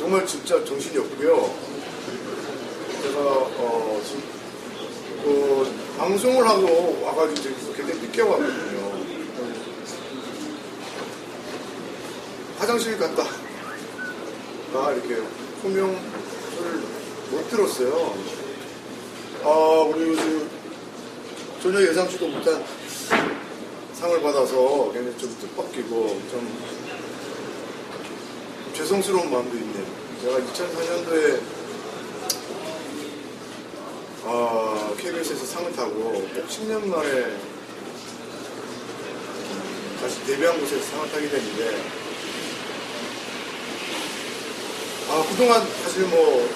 정말 진짜 정신이 없고요. 제가 어, 그 방송을 하고 와가지고 저기서 굉장히 늦게 왔거든요. 화장실 갔다 가 이렇게 호명을 못 들었어요. 아 우리 그 전혀 예상치도 못한 상을 받아서 굉장히 좀 뜻밖이고 좀 죄송스러운 마음도 있네요. 제가 2004년도에 아, KBS에서 상을 타고 꼭 10년 만에 다시 데뷔한 곳에서 상을 타게 됐는데 아, 그동안 사실 뭐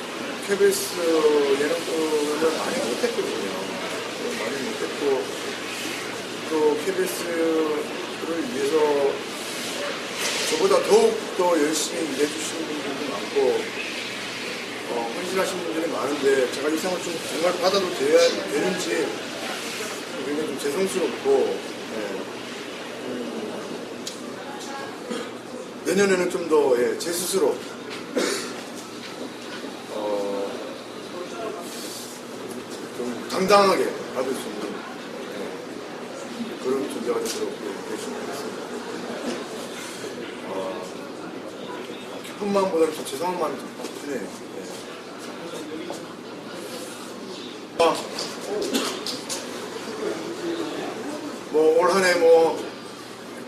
KBS 예능program을 많이 못했거든요. 많이 못했고 또 KBS를 위해서 저보다 더욱 더 열심히 일해주시는 분들도 많고 어, 헌신하신 분들이 많은데 제가 이 상을 좀 정말 받아도 돼야 되는지 굉장히 좀 죄송스럽고 예. 음, 내년에는 좀 더제 스스로 어, 좀 당당하게 받을 수 있는 예, 그런 존재가 되도록 열심히 하겠습니다. 기쁜 마음보다는 좀 죄송한 마음이 좀 크네요. 예. 아, 뭐올 한 해 뭐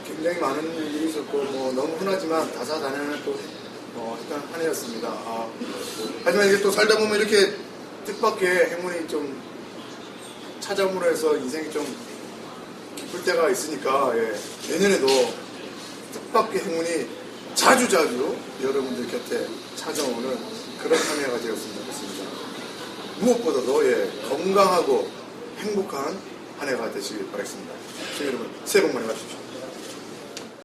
굉장히 많은 일이 있었고 뭐 너무 흔하지만 다사다난한 또 어, 일단 한 해였습니다. 아, 하지만 이게 또 살다 보면 이렇게 뜻밖의 행운이 좀 찾아옴으로 해서 인생이 좀 기쁠 때가 있으니까 예, 내년에도 뜻밖의 행운이 자주자주 여러분들 곁에 찾아오는 그런 한 해가 되었으면 좋겠습니다. 무엇보다도 예, 건강하고 행복한 한 해가 되시길 바라겠습니다. 여러분 새해 복 많이 받으십시오.